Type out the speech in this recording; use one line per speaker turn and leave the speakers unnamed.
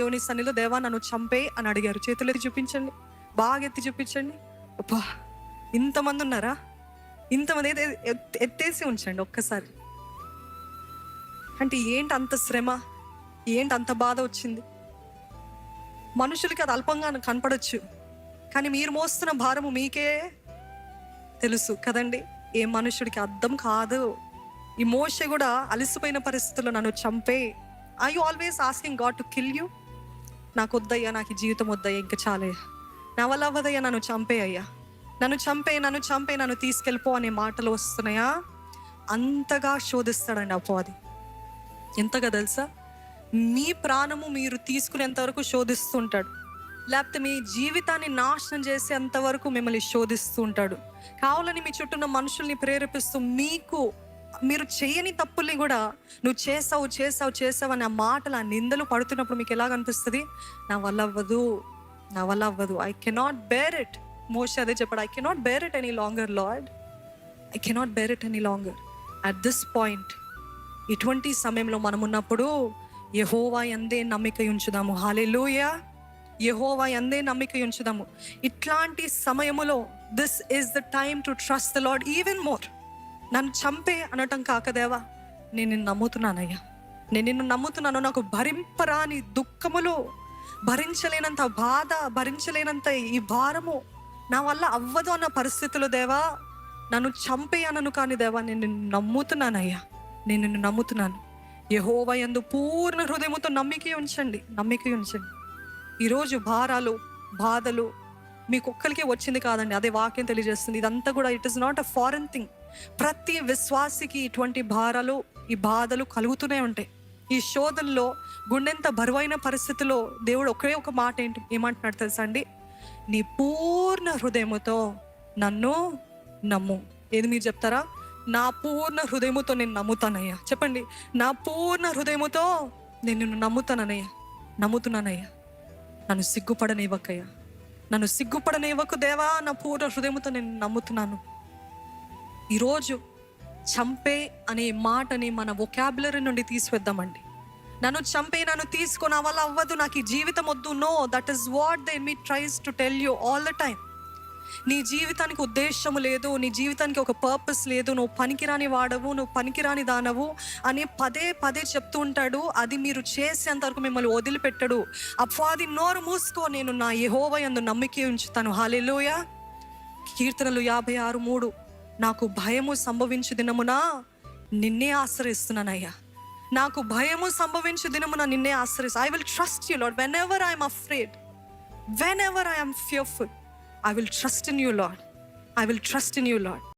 దేవుని సన్నిలో దేవా నన్ను చంపే అని అడిగారు. చేతులు ఎత్తి చూపించండి. బాగా ఎత్తి చూపించండి. అబ్బా ఇంతమంది ఉన్నారా? ఇంతమంది అయితే ఎత్తేసి ఉంచండి ఒక్కసారి. అంటే ఏంటి అంత శ్రమ? ఏంటి అంత బాధ వచ్చింది? మనుషులకి అది అల్పంగా కనపడచ్చు. కానీ మీరు మోస్తున్న భారము మీకే తెలుసు కదండి. ఏ మనుషుడికి అర్థం కాదు. ఈ మోష కూడా అలసిపోయిన పరిస్థితుల్లో నన్ను చంపే. I you always asking god to kill you నాకు వద్దయ్యా నాకు జీవితం వద్దయ్యా ఇంకా చాలే. నా వల్ల అవ్వదయ్యా నన్ను చంపే అయ్యా. నన్ను చంపే నన్ను చంపే నన్ను తీసుకెళ్ళిపో అనే మాటలు వస్తున్నాయా? అంతగా శోధిస్తాడండి అపవాది ఎంతగా తెలుసా? మీ ప్రాణము మీరు తీసుకునేంత వరకు శోధిస్తుంటాడు లేకపోతే మీ జీవితాన్ని నాశనం చేసేంత వరకు మిమ్మల్ని శోధిస్తూ ఉంటాడు. కావాలని మీ చుట్టూ ఉన్న మనుషుల్ని ప్రేరేపిస్తూ మీకు మీరు చేయని తప్పుల్ని కూడా నువ్వు చేసావు చేసావు చేసావు అనే ఆ మాటలు ఆ నిందలు పడుతున్నప్పుడు మీకు ఎలా అనిపిస్తుంది? నా వల్ల అవ్వదు నా వల్ల అవ్వదు. I cannot bear it most అదే చెప్పాడు I cannot bear it any longer lord I cannot bear it any longer at this point ఇటువంటి సమయంలో మనం ఉన్నప్పుడు యహోవా ఎందే నమ్మిక ఉంచుదాము. హాలెలూయా యహోవా ఎందే నమ్మిక ఉంచుదాము. ఇట్లాంటి సమయములో this is the time to trust the lord even more నన్ను చంపే అనటం కాకదేవా? నేను నిన్ను నమ్ముతున్నానయ్యా. నేను నిన్ను నమ్ముతున్నాను. నాకు భరింపరాని దుఃఖములు భరించలేనంత బాధ భరించలేనంత ఈ భారము నా వల్ల అవ్వదు అన్న పరిస్థితులు దేవా. నన్ను చంపేయనను కానీ దేవా నేను నిన్ను నమ్ముతున్నానయ్యా. నేను నిన్ను నమ్ముతున్నాను. యహోవ యందు పూర్ణ హృదయముతో నమ్మిక ఉంచండి. నమ్మిక ఉంచండి. ఈరోజు భారాలు బాధలు మీకు ఒక్కరికే వచ్చింది కాదండి అదే వాక్యం తెలియజేస్తుంది. ఇదంతా కూడా it is not a foreign thing ప్రతి విశ్వాసికి ఇటువంటి భారాలు ఈ బాధలు కలుగుతూనే ఉంటాయి. ఈ శోధనలో గుండెంత బరువైన పరిస్థితిలో దేవుడు ఒకే ఒక మాట ఏంటి ఏమంటున్నాడు తెలుసా అండి? నీ పూర్ణ హృదయముతో నన్ను నమ్ము. ఏది మీరు చెప్తారా? నా పూర్ణ హృదయముతో నేను నమ్ముతానయ్యా. చెప్పండి. నా పూర్ణ హృదయముతో నేను నిన్ను నమ్ముతానయ్యా నమ్ముతున్నానయ్యా. నన్ను సిగ్గుపడనివ్వకయ్యా. నన్ను సిగ్గుపడనివ్వకు దేవా నా పూర్ణ హృదయముతో నేను నమ్ముతున్నాను. ఈరోజు చంపే అనే మాటని మన వొకాబులరీ నుండి తీసివేద్దామండి. నన్ను చంపే నన్ను తీసుకొని వల్ల అవ్వదు నాకు ఈ జీవితం వద్దు. No that is what the enemy tries to tell you all the time నీ జీవితానికి ఉద్దేశము లేదు నీ జీవితానికి ఒక పర్పస్ లేదు నువ్వు పనికిరాని వాడవు నువ్వు పనికిరాని దానవు అని పదే పదే చెప్తూ ఉంటాడు. అది మీరు చేసేంత వరకు మిమ్మల్ని వదిలిపెట్టడు. అపవాది నోరు మూసుకో నేను నా యహోవ యందు నమ్మిక ఉంచుతాను. హాలెలూయా కీర్తనలు యాభై ఆరు మూడు. నాకు భయము సంభవించు దినమున నిన్నే ఆశ్రయిస్తున్నానయ్యా నాకు భయము సంభవించు దినమున నిన్నే ఆశ్రయిస్తా. I will trust you lord whenever I'm afraid whenever I'm fearful I will trust in you, Lord. I will trust in you, Lord.